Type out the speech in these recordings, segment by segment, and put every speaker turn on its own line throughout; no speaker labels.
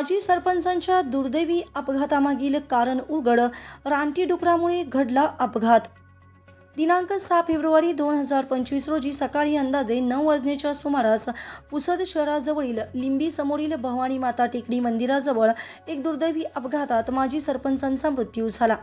माजी सरपंचांच्या दुर्दैवी अपघातामागील कारण उघड रानटी डुकरामुळे घडला अपघात. दिनांक सहा फेब्रुवारी दोन हजार पंचवीस रोजी सकाळी अंदाजे नऊ वाजण्याच्या सुमारास पुसद शहराजवळील लिंबी समोरील भवानी माता टेकडी मंदिराजवळ एक दुर्दैवी अपघातात माजी सरपंचांचा मृत्यू झाला.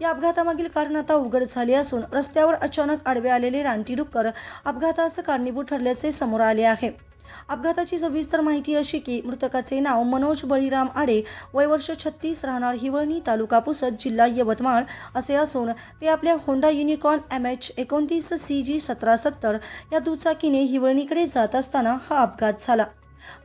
या अपघातामागील कारण आता उघड झाले असून रस्त्यावर अचानक आडवे आलेले रानटी डुक्कर अपघातास कारणीभूत ठरल्याचे समोर आले आहे. अपघाताची सविस्तर माहिती अशी की मृतकाचे नाव मनोज बळीराम आडे वय वर्ष छत्तीस राहणार हिवळणी तालुका पुसद जिल्हा यवतमाळ असे असून ते आपल्या होंडा युनिकॉर्न एम एच एकोणतीस सी जी सतरा सत्तर या दुचाकीने हिवळणीकडे जात असताना हा अपघात झाला.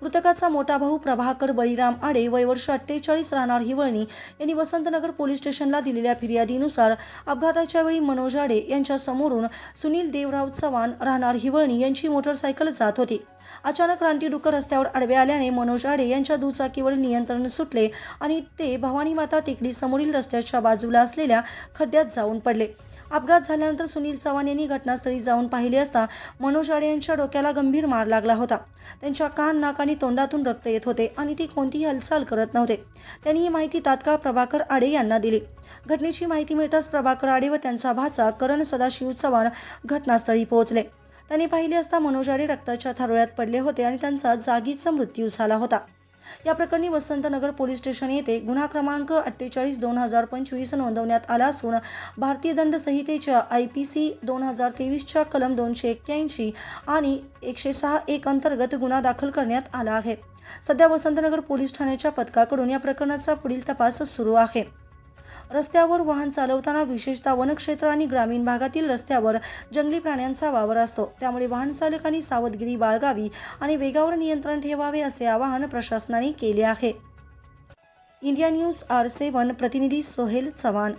मृतकाचा मोठा भाऊ प्रभाकर बळीराम आडे वय वर्ष अठ्ठेचाळीस राहणार हिवळणी यांनी वसंतनगर पोलीस स्टेशनला दिलेल्या फिर्यादीनुसार अपघाताच्या वेळी मनोज आडे यांच्या समोरून सुनील देवराव चव्हाण राहणार हिवळणी यांची मोटरसायकल जात होती. अचानक क्रांती डुकर रस्त्यावर आडवे आल्याने मनोज आडे यांच्या दुचाकीवर नियंत्रण सुटले आणि ते भवानी माता टेकडी समोरील रस्त्याच्या बाजूला असलेल्या खड्ड्यात जाऊन पडले. अपघात झाल्यानंतर सुनील चव्हाण यांनी घटनास्थळी जाऊन पाहिले असता मनोज आडे यांच्या डोक्याला गंभीर मार लागला होता. त्यांच्या कान नाक आणि तोंडातून रक्त येत होते आणि ती कोणतीही हालचाल करत नव्हते. त्यांनी ही माहिती तात्काळ प्रभाकर आडे यांना दिली. घटनेची माहिती मिळताच प्रभाकर आडे व त्यांचा भाचा करण सदाशिव चव्हाण घटनास्थळी पोहोचले. त्यांनी पाहिले असता मनोज आडे रक्ताच्या थारोळ्यात पडले होते आणि त्यांचा जागीचा मृत्यू झाला होता. या प्रकरणी वसंतनगर पोलीस स्टेशन येथे गुन्हा क्रमांक अठ्ठेचाळीस दोन हजार पंचवीस नोंदवण्यात आला असून भारतीय दंड संहितेच्या आय पी सी दोन हजार तेवीसच्या कलम दोनशे एक्क्याऐंशी आणि एकशे सहा एक अंतर्गत गुन्हा दाखल करण्यात आला आहे. सध्या वसंतनगर पोलीस ठाण्याच्या पथकाकडून या प्रकरणाचा पुढील तपास सुरू आहे. रस्त्यावर वाहन चालवताना विशेषतः वनक्षेत्र आणि ग्रामीण भागातील रस्त्यावर जंगली प्राण्यांचा वावर असतो. त्यामुळे वाहन चालकांनी सावधगिरी बाळगावी आणि वेगावर नियंत्रण ठेवावे असे आवाहन प्रशासनाने केले आहे. इंडिया न्यूज आर सेवन प्रतिनिधी सोहेल चव्हाण